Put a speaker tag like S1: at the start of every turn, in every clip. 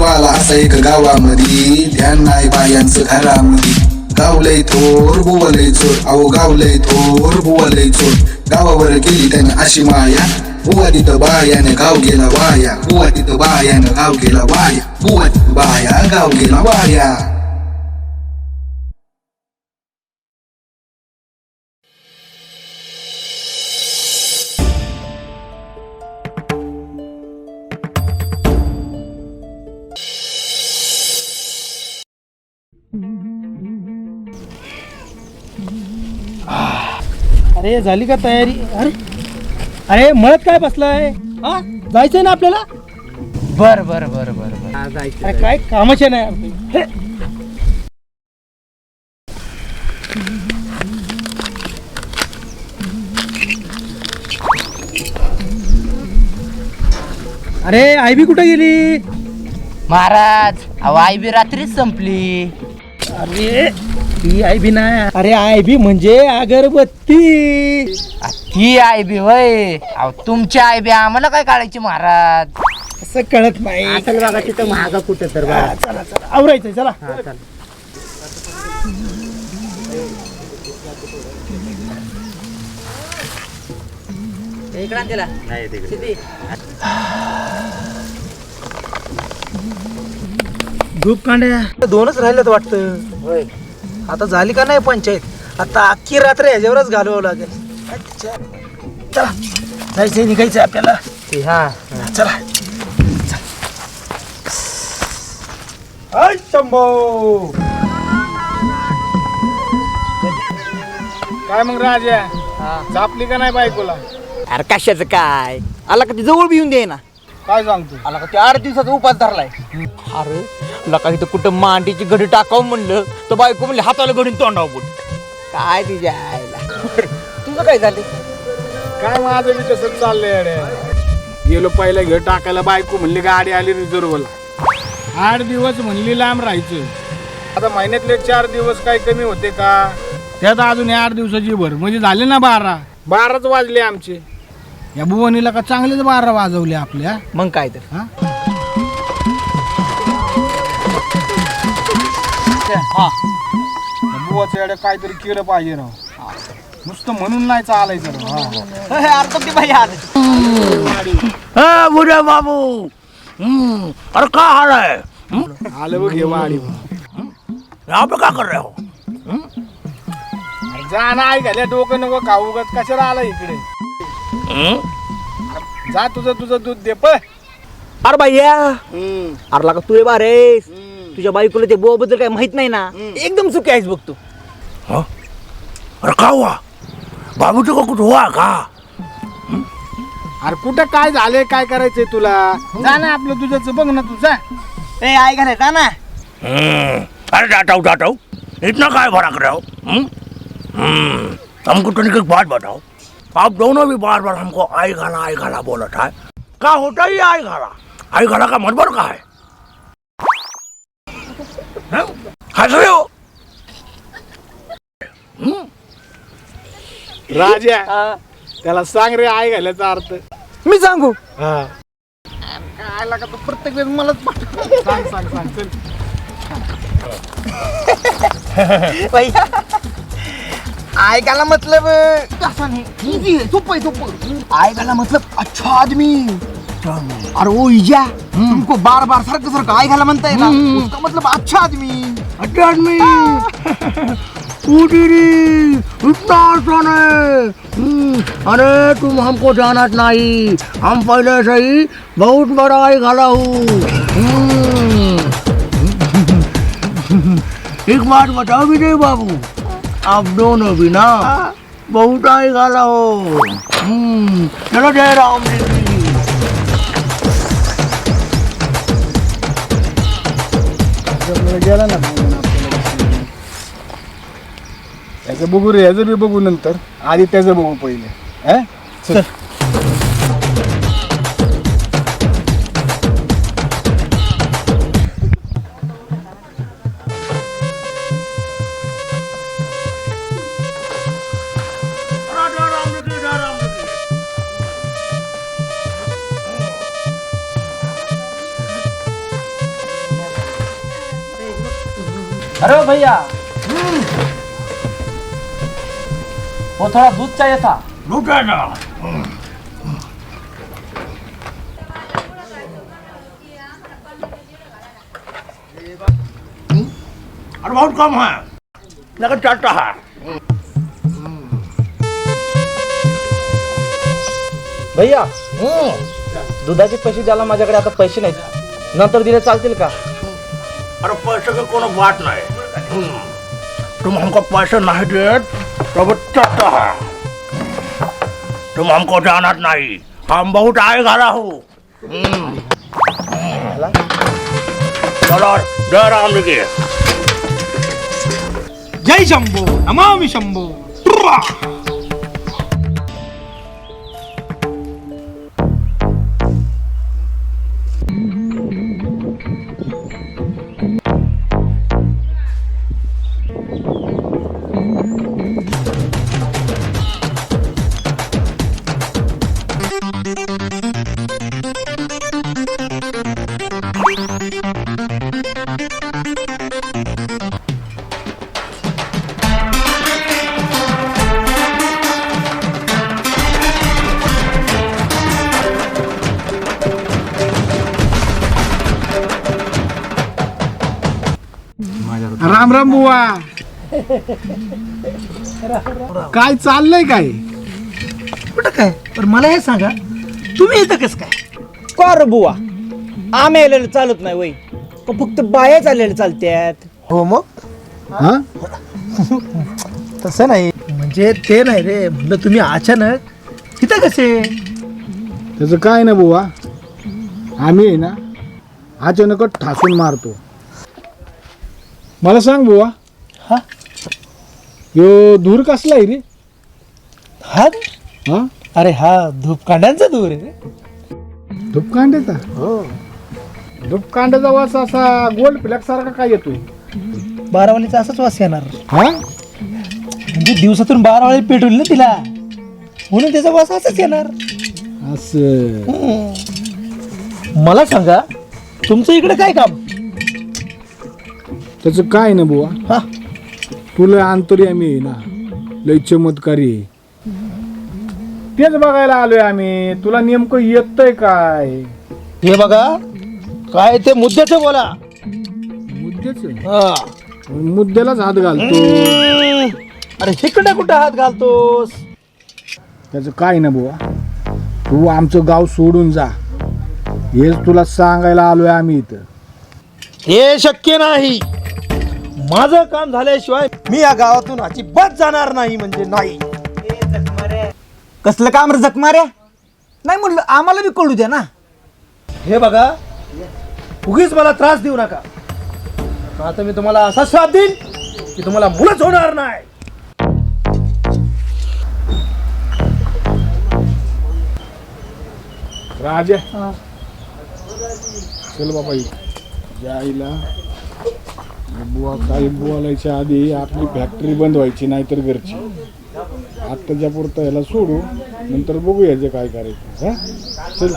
S1: गावाला असा एक गावामध्ये ध्यान नाही बायांचं घरामध्ये. गावलय थोर बुवलय चोर अहो गावलय थोर बुवलय चोर. गावावर गेली त्यानं अशी माया बुवा तिथं बायानं गाव गेला वाया. बुवा तिथं बायानं गाव गेला वाया. बुवा तिथं बाया गाव गेला वाया.
S2: अरे झाली का तयारी? अरे अरे मळत काय बसलाय? हा जायचंय ना आपल्याला?
S3: बर बर बर बर बर.
S2: अरे काय कामाचे नाही हे. अरे. आई बी कुठे गेली?
S3: महाराज अहो आई बी रात्रीच संपली.
S2: अरे. ती आई बी नाही अरे आई बी म्हणजे अगरबत्ती.
S3: ती आई बी वय. अहो तुमची आई बी आम्हाला काय काढायची महाराज?
S2: असं कळत नाही.
S4: असेल बघा तिथं महागा कुठं तर बघा.
S2: हा, चला चला. आवरायचंय चला. धूप कांड्या. दोनच राहिल्यात वाटतं. आता झाली का नाही पंचायत? आता अख्खी रात्र ह्याच्यावरच घालवावं लागेल. चला. जायचंय निघायचं आपल्याला.
S3: हा.
S2: चला. शंभो. काय मग राजा? जापली का नाही बायकोला?
S4: अरे कशाचं काय? आला का ती जवळ बी येऊन दे ना.
S2: काय सांगतो?
S4: आला का ते आठ दिवसाचा उपास धरलाय. अरे लका इथं कुठं मांडीची घडी टाकावं म्हणलं तर बायको म्हणले हाताला घडीन तोंडावं बोट काय तिच्या आईला? तुझं काय झालं?
S5: काय माझं बी तसंच चाललंय अड्या गेलो पहिला घर टाकायला बायको म्हणली गाडी आली रिझर्वला. आठ दिवस म्हणली लांब राहायचं. आता महिन्यातले चार दिवस काय कमी होते का? त्यात अजून हे आठ दिवसाची भर म्हणजे झाले ना बारा. बाराच वाजले आमचे. या भुवनीला का चांगलेच बारा वाजवले आपल्या?
S4: मग काय तर.
S5: हा?
S4: हा.
S5: बुवाचं येडं काहीतरी केलं पाहिजे राव. नुसतं म्हणून नाही चालायचं राव. हा.
S4: अरे तुमची बाई आलं
S6: बुढ़े बाबू. हम्म, अरे क्या हाल है
S5: आलं बघ हे वाडी.
S6: यहाँ पे क्या कर रहे हो?
S5: अरे जा ना ऐकायला डोकं नको खाऊ उगाच कशाला आला इकडे?
S6: हम्म?
S5: जा तुझं तुझं दूध दे पळ.
S4: अरे भैया अरे लागा तू बारेस तुझ्या बायकोला ते बुवा बद्दल काय माहीत नाही ना. एकदम चुकी आहेस बघ तू.
S6: हाँ? अरे क्या हुआ? बाबू जी को कुछ हुआ का?
S5: अरे कुठं काय झालंय काय करायचंय तुला? जा ना आपलं तुझ्याच बघ ना तुझा
S4: ए आई घालायचा ना.
S6: हम्म, अरे जाता हूँ इतना काय भड़क रहे हो? हम्म? हम्म, हमको तो एक बात बताओ. आप दोनों भी बार बार हमको आई गाना आई गाना बोला था क्या होता ही आई गाना आई गाना का मतलब का है? हैं? हंस रहे हो?
S5: राजा त्याला सांग रे आई घालायचा अर्थ.
S4: मी सांगू?
S5: काय तू प्रत्येक वेळेस मलाच पाठव. सांग सांग सांग चल.
S4: भैया आयकाला मतलब? असा नाही? इझी आहे सोपं आहे सोपं आयकाला मतलब? अच्छा आदमी। अरे ओ इजा तुमको बार बार सारखं सारखं आयकाला म्हणताय ना? उसका मतलब अच्छा आदमी।
S6: अच्छा आदमी। इतना आसान है। हम्म, अरे तुम हमको जाना नहीं। हम पहले से ही बहुत बड़ा आई गाला हूँ। हम्म। एक बात बताओ विजय बाबू। आई गाला हो हम्म, चलो जय राम जी की।
S5: त्याच्यामुळे गेला ना. त्याचं बघू रे ह्याचं बी बघू नंतर आधी त्याचं बघू पहिले हं?
S2: अरे भैया। वो थोड़ा दूध चाहिए था।
S6: रुका ना अरे बहुत कम है। लेकिन चलता है।
S2: भैया दुधाचे पैसे द्यायला माझ्याकडे आता पैसे नाहीत. नंतर दिले चालतील का?
S6: अरे पैसे की कोनो बात नहीं। हम्म। तुम हमको पैसे नहीं देत तब चलता है। तुम हमको जानत नहीं, हम बहुत आए घाला हूँ। हम्म। जय
S5: शंभो, नमामि शंभो। राम राम बुवा. काय चाललंय काय?
S2: कुठं काय? पण मला हे सांगा. तुम्ही इथं कसं काय?
S4: कर बुवा? आम्ही आलेलं चालत नाही वय फक्त बायाच आलेलं चालत्यात?
S2: हो मग?
S5: हा?
S2: तसं नाही. म्हणजे ते नाही रे. म्हणलं तुम्ही अचानक इथं कसे?
S5: त्याचं काय ना बुवा? आम्ही आहे ना अचानकच ठासून मारतो. मला सांग बुवा.
S2: हा?
S5: यो धूर कसला आहे रे?
S2: हा
S5: हा?
S2: अरे हा धूपकांड्यांचा दूर आहे रे.
S5: धूपकांड्याचा? हो. धूपकांड्याचा वास असा गोल्ड फ्लॅग सारखा काय येतोय?
S2: बारावालीचा असाच वास येणार.
S5: हा?
S2: म्हणजे दिवसातून बारा वेळी पेटवली ना तिला. म्हणून त्याचा वास असाच येणार.
S5: असं.
S2: मला सांगा तुमचं इकडे काय काम?
S5: त्याचं काय ना बुवा?
S2: हा.
S5: तुला अंतरी आम्ही ना. लय चमत्कारी आहे. तेच बघायला आलोय आम्ही. तुला नेमकं येतंय काय?
S2: हे बघा काय ते मुद्द्याचं बोला.
S5: मुद्द्याच?
S2: हा.
S5: मुद्द्यालाच हात घालतो
S2: अरे इकडे कुठं हात घालतोस?
S5: त्याचं काय ना बुवा? तू आमचं गाव सोडून जा. हेच तुला सांगायला आलोय आम्ही इथं.
S2: हे शक्य नाही. माझं काम झाल्याशिवाय मी या गावातून अजिबात जाणार नाही म्हणजे नाही.
S4: कसलं काम रे जखमाऱ्या नाही म्हणलं आम्हाला बी कळू द्या ना.
S2: हे बघा उगीच मला त्रास देऊ नका. आता मी तुम्हाला असा श्राप देईन की तुम्हाला मुलंच होणार नाही.
S5: राजा. चल बाबा यायला बुवा काही बोलायच्या आधी आपली फॅक्टरी बंद व्हायची नाहीतर घरची. आत्ताच्या पुरतं याला सोडू नंतर बघू याचे काय करायचं हा? चल.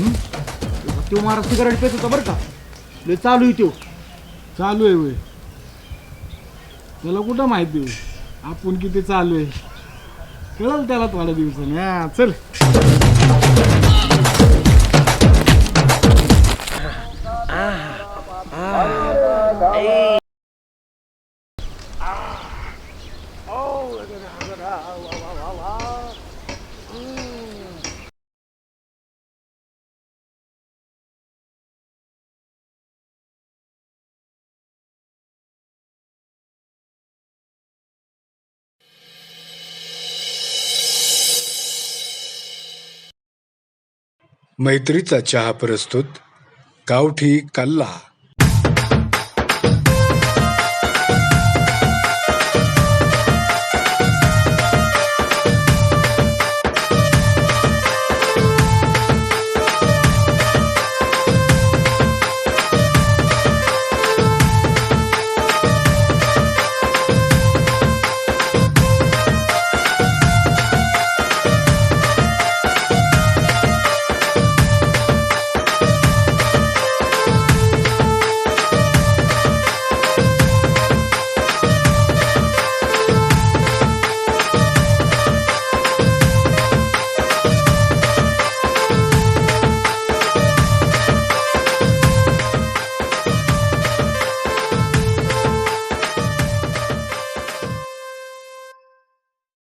S4: तो महाराज सिगारेट पेत होता बरं का लय चालू आहे तो
S5: चालू आहे वय त्याला कुठं माहिती देऊ आपण किती चालू आहे कळलं त्याला थोड्या दिवसाने हा चल
S7: मैत्रीचा चहा प्रस्तुत गावठी कल्ला.